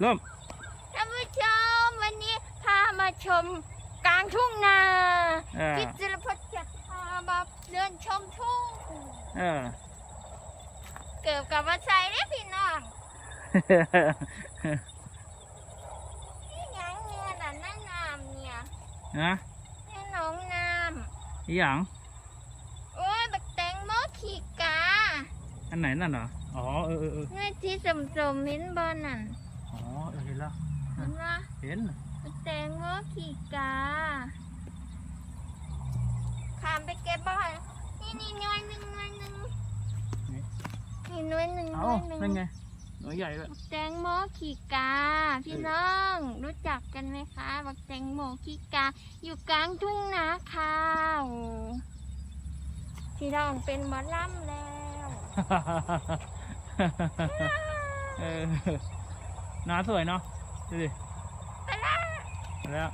เริ่มท่านผู้ชมวันนี้พามาชมกลางทุ่งนาเออกิจรพัฒน์จะพามาเดินชมทุ่งเออเกิดกับว่าใส่ได้อพี่น้องนี่หยังเนี่ยแต่หน้าน้ำเนี่ยนะนี่หน้องน้อีหยังำโอ้ยบักแตงโมขี่กาอันไหนนั่นเหรออ๋อเออเออเออเมื่อที่สมสมๆเห็นบอลนั่นอ๋อเออเห็น แล้วเห็นว่าเห็นบักแตงโมขี่กาขามไปเก็บบ้านนี่นี่หน้อยหนึ่งหน้อยหนึ่งนี่หน้อยหนึ่งหเอ้าน้อยหนึ่งนั่นไงหน่วยใหญ่เลยบักแตงโมขี่กา พี่น้อง รู้จักกันไหมคะบักแตงโมขี่กา อยู่กลางทุ่งนาค่ะโอ้พี่น้องเป็นหมอลำแล้ว เออ น้าสวยเนาะ ดูดิไปละไปแล้ว